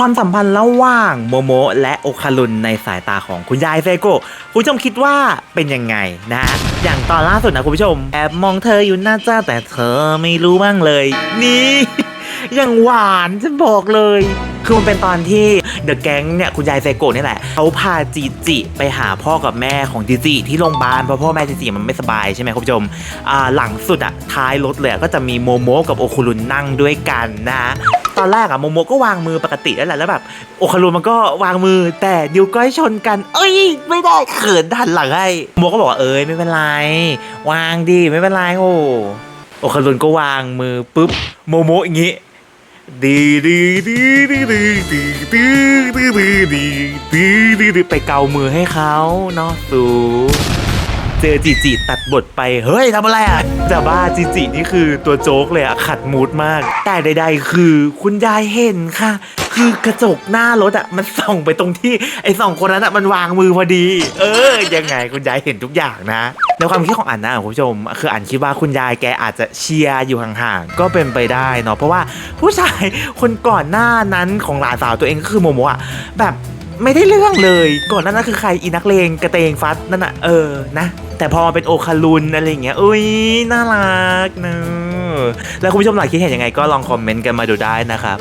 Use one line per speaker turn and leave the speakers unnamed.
ความสัมพันธ์ระหว่างโมโมะและโอคารุนในสายตาของคุณยายเซโกะคุณผู้ชมคิดว่าเป็นยังไงนะฮะอย่างตอนล่าสุดนะคุณผู้ชมแอบมองเธออยู่หน้าจ้าแต่เธอไม่รู้บ้างเลย นี่ยังหวานฉันบอกเลย คือมันเป็นตอนที่เดอะแก๊งเนี่ยคุณยายไซโกะนี่แหละเขาพาจีจิไปหาพ่อกับแม่ของจีจิที่โรงพยาบาลเพราะพ่อแม่จีจิมันไม่สบายใช่ไหมคุณผู้ชมอ่าหลังสุดอะท้ายรถเลยก็จะมีโมโมะกับโอคุรุนนั่งด้วยกันนะ ตอนแรกอะโมโมก็วางมือปกติแล้วแหละแล้วแบบโอคารุนมันก็วางมือ แต่นิ้วก้อยชนกัน เอ้ย ไม่ได้เขินดันหลังให้โมก็บอกว่าเอ้ยไม่เป็นไร วางดิไม่เป็นไรโอ้โอคารุนก็วางมือปุ๊บโมโมอย่างงี้ดีดีดีดีดีดีดีดีดีดีดีดีไปเกามือให้เขาเนาะสู เจอจีจีตัดบทไป เฮ้ยทำอะไรอะจะบ้าจีจีนี่คือตัวโจ๊กเลยอะ ขัดมูดมาก แต่ใดๆ คือคุณยายเห็นค่ะ คือกระจกหน้ารถอะ มันส่องไปตรงที่ไอ้สองคนนั้นอะมันวางมือพอดี เออ ยังไงคุณยายเห็นทุกอย่างนะในความคิดของอันนะคุณผู้ชม คืออันคิดว่าคุณยายแกอาจจะเชียร์อยู่ห่างๆก็เป็นไปได้เนาะเพราะว่าผู้ชายคนก่อนหน้านั้นของหลานสาวตัวเองก็คือโมโมะอะแบบ ไม่ได้เรื่องเลย ก่อนหน้นนั้นคือใครอีนักเลงกระเตงฟัดนั่นอะเออนะแต่พอมาเป็นโอคารุนอะไรอย่างเงี้ยอุ้ยน่ารักเนอะแล้วคุณผู้ชมหลายคิดเห็นยังไงก็ลองคอมเมนต์กันมาดูได้นะครับ